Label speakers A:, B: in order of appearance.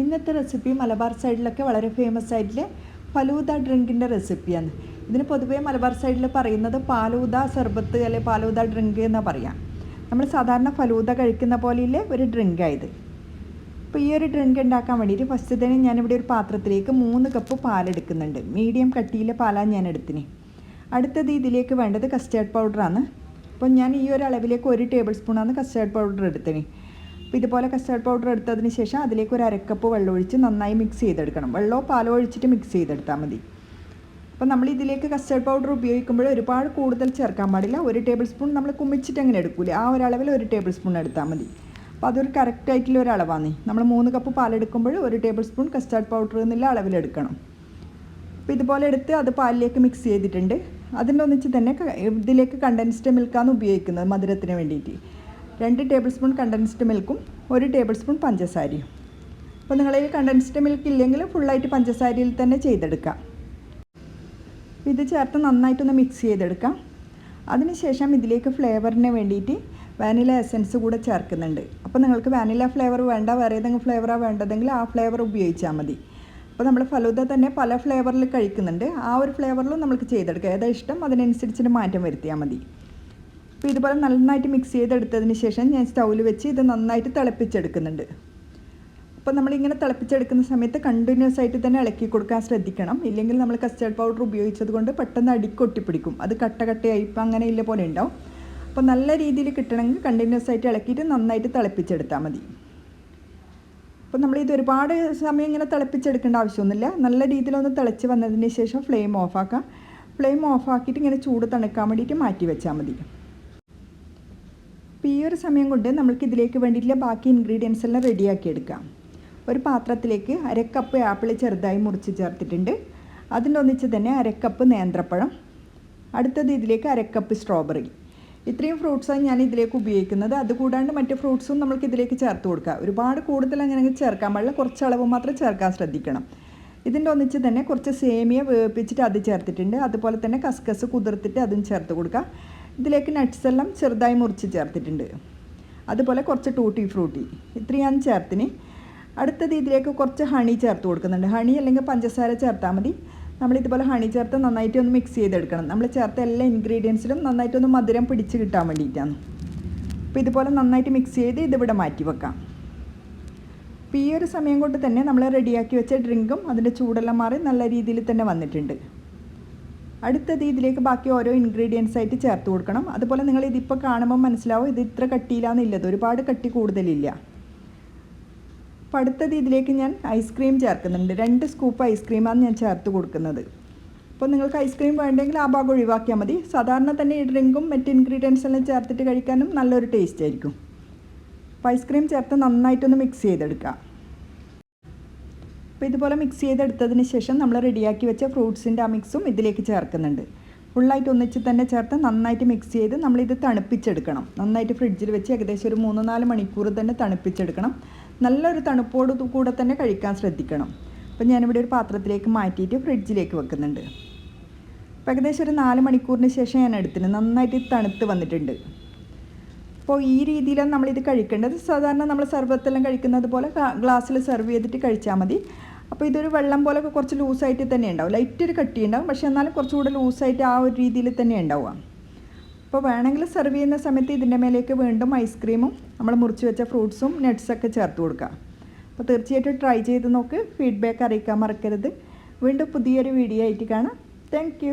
A: ഇന്നത്തെ റെസിപ്പി മലബാർ സൈഡിലൊക്കെ വളരെ ഫേമസ് ആയിട്ടുള്ള ഫലൂദ ഡ്രിങ്കിന്റെ റെസിപ്പിയാണ് ഇതിന് പൊതുവേ മലബാർ സൈഡിൽ പറയുന്നത് പാലൂദ സർബത്ത് അല്ലെങ്കിൽ പാലൂദ ഡ്രിങ്ക് എന്നാണ് പറയാം. നമ്മൾ സാധാരണ ഫലൂദ കഴിക്കുന്ന പോലെയുള്ള ഒരു ഡ്രിങ്കായത് അപ്പോൾ ഈ ഒരു ഡ്രിങ്ക് ഉണ്ടാക്കാൻ വേണ്ടിയിട്ട് ഫസ്റ്റ് തന്നെ ഞാനിവിടെ ഒരു പാത്രത്തിലേക്ക് മൂന്ന് കപ്പ് പാലെടുക്കുന്നുണ്ട് മീഡിയം കട്ടിയിലെ പാലാണ് ഞാൻ എടുത്തിന്. അടുത്തത് ഇതിലേക്ക് വേണ്ടത് കസ്റ്റേർഡ് പൗഡറാണ് അപ്പോൾ ഞാൻ ഈ ഒരു അളവിലേക്ക് ഒരു ടേബിൾ സ്പൂണാണ് കസ്റ്റേർഡ് പൗഡർ എടുത്തിന്. അപ്പോൾ ഇതുപോലെ കസ്റ്റേർഡ് പൗഡർ എടുത്തതിന് ശേഷം അതിലേക്ക് ഒരു അരക്കപ്പ് വെള്ളം ഒഴിച്ച് നന്നായി മിക്സ് ചെയ്തെടുക്കണം. വെള്ളമോ പാലോ ഒഴിച്ചിട്ട് മിക്സ് ചെയ്തെടുത്താൽ മതി. അപ്പോൾ നമ്മൾ ഇതിലേക്ക് കസ്റ്റേർഡ് പൗഡർ ഉപയോഗിക്കുമ്പോൾ ഒരുപാട് കൂടുതൽ ചേർക്കാൻ പാടില്ല. ഒരു ടേബിൾ സ്പൂൺ നമ്മൾ കുമിച്ചിട്ട് അങ്ങനെ എടുക്കൂലേ. ആ ഒരളവിൽ ഒരു ടേബിൾ സ്പൂൺ എടുത്താൽ മതി. അപ്പോൾ അതൊരു കറക്റ്റ് ആയിട്ടുള്ള ഒരു അളവാണ്. നമ്മൾ മൂന്ന് കപ്പ് പാലെടുക്കുമ്പോൾ ഒരു ടേബിൾ സ്പൂൺ കസ്റ്റാർഡ് പൗഡർ എന്നുള്ള അളവിലെടുക്കണം അപ്പോൾ ഇതുപോലെ എടുത്ത് അത് പാലിലേക്ക് മിക്സ് ചെയ്തിട്ടുണ്ട്. അതിന്റെ ഒന്നിച്ച് തന്നെ ഇതിലേക്ക് കണ്ടൻസ്ഡ് മിൽക്കാണ് ഉപയോഗിക്കുന്നത് മധുരത്തിന് വേണ്ടിയിട്ട്. രണ്ട് ടേബിൾ സ്പൂൺ കണ്ടൻസ്ഡ് മിൽക്കും ഒരു ടേബിൾ സ്പൂൺ പഞ്ചസാരയും അപ്പോൾ നിങ്ങളതിൽ കണ്ടൻസ്ഡ് മിൽക്ക് ഇല്ലെങ്കിൽ ഫുള്ളായിട്ട് പഞ്ചസാരയിൽ തന്നെ ചെയ്തെടുക്കാം. ഇത് ചേർത്ത് നന്നായിട്ടൊന്ന് മിക്സ് ചെയ്തെടുക്കാം. അതിനുശേഷം ഇതിലേക്ക് ഫ്ലേവറിന് വേണ്ടിയിട്ട് വാനില എസൻസ് കൂടെ ചേർക്കുന്നുണ്ട്. അപ്പോൾ നിങ്ങൾക്ക് വാനില ഫ്ലേവർ വേണ്ട വേറെ ഏതെങ്കിലും ഫ്ലേവറാണ് വേണ്ടതെങ്കിൽ ആ ഫ്ലേവർ ഉപയോഗിച്ചാൽ മതി. അപ്പോൾ നമ്മൾ ഫലൂദ തന്നെ പല ഫ്ലേവറിൽ കഴിക്കുന്നുണ്ട്. ആ ഒരു ഫ്ലേവറിലും നമുക്ക് ചെയ്തെടുക്കാം. ഏതാ ഇഷ്ടം? അതിനനുസരിച്ചിട്ട് മാറ്റം വരുത്തിയാൽ മതി. അപ്പോൾ ഇതുപോലെ നന്നായിട്ട് മിക്സ് ചെയ്തെടുത്തതിന് ശേഷം ഞാൻ സ്റ്റൗവിൽ വെച്ച് ഇത് നന്നായിട്ട് തിളപ്പിച്ചെടുക്കുന്നുണ്ട്. അപ്പോൾ നമ്മളിങ്ങനെ തിളപ്പിച്ചെടുക്കുന്ന സമയത്ത് കണ്ടിന്യൂസ് ആയിട്ട് തന്നെ ഇളക്കി കൊടുക്കാൻ ശ്രദ്ധിക്കണം. ഇല്ലെങ്കിൽ നമ്മൾ കസ്റ്റേർഡ് പൗഡർ ഉപയോഗിച്ചത് കൊണ്ട് പെട്ടെന്ന് അടിക്കൊട്ടിപ്പിടിക്കും അത് കട്ട കട്ടയായി ഇപ്പം അങ്ങനെ ഇല്ല പോലെ ഉണ്ടാവും. അപ്പോൾ നല്ല രീതിയിൽ കിട്ടണമെങ്കിൽ കണ്ടിന്യൂസ് ആയിട്ട് ഇളക്കിയിട്ട് നന്നായിട്ട് തിളപ്പിച്ചെടുത്താൽ മതി. അപ്പോൾ നമ്മൾ ഇത് ഒരുപാട് സമയം ഇങ്ങനെ തിളപ്പിച്ചെടുക്കേണ്ട ആവശ്യമൊന്നുമില്ല. നല്ല രീതിയിലൊന്ന് തിളച്ച് വന്നതിന് ശേഷം ഫ്ലെയിം ഓഫാക്കാം ഫ്ലെയിം ഓഫാക്കിയിട്ട് ഇങ്ങനെ ചൂട് തണുക്കാൻ വേണ്ടിയിട്ട് മാറ്റി വെച്ചാൽ മതി. ഈ ഒരു സമയം കൊണ്ട് നമ്മൾക്ക് ഇതിലേക്ക് വേണ്ടിയിട്ടുള്ള ബാക്കി ഇൻഗ്രീഡിയൻസ് എല്ലാം റെഡിയാക്കി എടുക്കാം. ഒരു പാത്രത്തിലേക്ക് അരക്കപ്പ് ആപ്പിൾ ചെറുതായി മുറിച്ച് ചേർത്തിട്ടുണ്ട്. അതിനൊന്നിച്ച് തന്നെ അരക്കപ്പ് നേന്ത്രപ്പഴം. അടുത്തത് ഇതിലേക്ക് അരക്കപ്പ് സ്ട്രോബെറി ഇത്രയും ഫ്രൂട്ട്സാണ് ഞാൻ ഇതിലേക്ക് ഉപയോഗിക്കുന്നത്. അതുകൂടാണ്ട് മറ്റ് ഫ്രൂട്ട്സും നമുക്ക് ഇതിലേക്ക് ചേർത്ത് കൊടുക്കുക ഒരുപാട് കൂടുതൽ അങ്ങനെ ചേർക്കാൻ പാടില്ല. കുറച്ച് അളവ് മാത്രം ചേർക്കാൻ ശ്രദ്ധിക്കണം. ഇതിന്റെ ഒന്നിച്ച് തന്നെ കുറച്ച് സേമിയ വേവിപ്പിച്ചിട്ട് അത് ചേർത്തിട്ടുണ്ട്. അതുപോലെ തന്നെ കസ്കസ് കുതിർത്തിട്ട് അതും ചേർത്ത് കൊടുക്കുക ഇതിലേക്ക് നട്ട്സ് എല്ലാം ചെറുതായി മുറിച്ച് ചേർത്തിട്ടുണ്ട്. അതുപോലെ കുറച്ച് ടൂട്ടി ഫ്രൂട്ടി ഇത്രയാണ് ചേർത്തിന്. അടുത്തത് ഇതിലേക്ക് കുറച്ച് ഹണി ചേർത്ത് കൊടുക്കുന്നുണ്ട്. ഹണി അല്ലെങ്കിൽ പഞ്ചസാര ചേർത്താൽ മതി. നമ്മൾ ഇതുപോലെ ഹണി ചേർത്ത് നന്നായിട്ട് ഒന്ന് മിക്സ് ചെയ്തെടുക്കണം. നമ്മൾ ചേർത്ത എല്ലാ ഇൻഗ്രീഡിയൻസിലും നന്നായിട്ടൊന്ന് മധുരം പിടിച്ച് കിട്ടാൻ വേണ്ടിയിട്ടാണ്. അപ്പോൾ ഇതുപോലെ നന്നായിട്ട് മിക്സ് ചെയ്ത് ഇതിവിടെ മാറ്റി വെക്കാം. അപ്പോൾ ഈ ഒരു സമയം കൊണ്ട് തന്നെ നമ്മൾ റെഡിയാക്കി വെച്ച ഡ്രിങ്കും അതിന്റെ ചൂടെല്ലാം മാറി നല്ല രീതിയിൽ തന്നെ വന്നിട്ടുണ്ട്. അടുത്തത് ഇതിലേക്ക് ബാക്കി ഓരോ ഇൻഗ്രീഡിയൻസ് ആയിട്ട് ചേർത്ത് കൊടുക്കണം. അതുപോലെ നിങ്ങൾ ഇതിപ്പോൾ കാണുമ്പോൾ മനസ്സിലാവും ഇത് ഇത്ര കട്ടിയിലാണെന്നില്ലത് ഒരുപാട് കട്ടി കൂടുതലില്ല. അപ്പോൾ അടുത്തത് ഇതിലേക്ക് ഞാൻ ഐസ്ക്രീം ചേർക്കുന്നുണ്ട്. രണ്ട് സ്കൂപ്പ് ഐസ്ക്രീമാണ് ഞാൻ ചേർത്ത് കൊടുക്കുന്നത്. അപ്പോൾ നിങ്ങൾക്ക് ഐസ്ക്രീം വേണ്ടെങ്കിൽ ആ ഭാഗം ഒഴിവാക്കിയാൽ മതി. സാധാരണ തന്നെ ഈ ഡ്രിങ്കും മറ്റ് ഇൻഗ്രീഡിയൻസ് എല്ലാം ചേർത്തിട്ട് കഴിക്കാനും നല്ലൊരു ടേസ്റ്റ് ആയിരിക്കും. അപ്പോൾ ഐസ്ക്രീം ചേർത്ത് നന്നായിട്ടൊന്ന് മിക്സ് ചെയ്തെടുക്കുക അപ്പോൾ ഇതുപോലെ മിക്സ് ചെയ്തെടുത്തതിന് ശേഷം നമ്മൾ റെഡിയാക്കി വെച്ച ഫ്രൂട്ട്സിന്റെ ആ മിക്സും ഇതിലേക്ക് ചേർക്കുന്നുണ്ട്. ഫുള്ളായിട്ട് ഒന്നിച്ച് തന്നെ ചേർത്ത് നന്നായിട്ട് മിക്സ് ചെയ്ത് നമ്മളിത് തണുപ്പിച്ചെടുക്കണം. നന്നായിട്ട് ഫ്രിഡ്ജിൽ വെച്ച് ഏകദേശം ഒരു മൂന്ന് നാല് മണിക്കൂർ തന്നെ തണുപ്പിച്ചെടുക്കണം. നല്ലൊരു തണുപ്പോട് കൂടെ തന്നെ കഴിക്കാൻ ശ്രദ്ധിക്കണം. അപ്പോൾ ഞാനിവിടെ ഒരു പാത്രത്തിലേക്ക് മാറ്റിയിട്ട് ഫ്രിഡ്ജിലേക്ക് വെക്കുന്നുണ്ട്. അപ്പോൾ ഏകദേശം ഒരു നാല് മണിക്കൂറിന് ശേഷം ഞാൻ എടുത്തിന് നന്നായിട്ട് തണുത്ത് വന്നിട്ടുണ്ട്. അപ്പോൾ ഈ രീതിയിലാണ് നമ്മളിത് കഴിക്കേണ്ടത്. സാധാരണ നമ്മൾ സർബത്തെല്ലാം കഴിക്കുന്നത് പോലെ ഗ്ലാസ്സിൽ സെർവ് ചെയ്തിട്ട് കഴിച്ചാൽ മതി. അപ്പോൾ ഇതൊരു വെള്ളം പോലൊക്കെ കുറച്ച് ലൂസായിട്ട് തന്നെ ഉണ്ടാവും. ലൈറ്റ് ഒരു കട്ടി ഉണ്ടാവും പക്ഷേ എന്നാലും കുറച്ചുകൂടെ ലൂസായിട്ട് ആ ഒരു രീതിയിൽ തന്നെ ഉണ്ടാവുക. അപ്പോൾ വേണമെങ്കിൽ സെർവ് ചെയ്യുന്ന സമയത്ത് ഇതിന്റെ മേലേക്ക് വീണ്ടും ഐസ്ക്രീമും നമ്മൾ മുറിച്ച് വെച്ച ഫ്രൂട്ട്സും നട്ട്സൊക്കെ ചേർത്ത് കൊടുക്കുക. അപ്പോൾ തീർച്ചയായിട്ടും ട്രൈ ചെയ്ത് നോക്ക്. ഫീഡ്ബാക്ക് അറിയിക്കാൻ മറക്കരുത്. വീണ്ടും പുതിയൊരു വീഡിയോ ആയിട്ട് കാണാം. താങ്ക്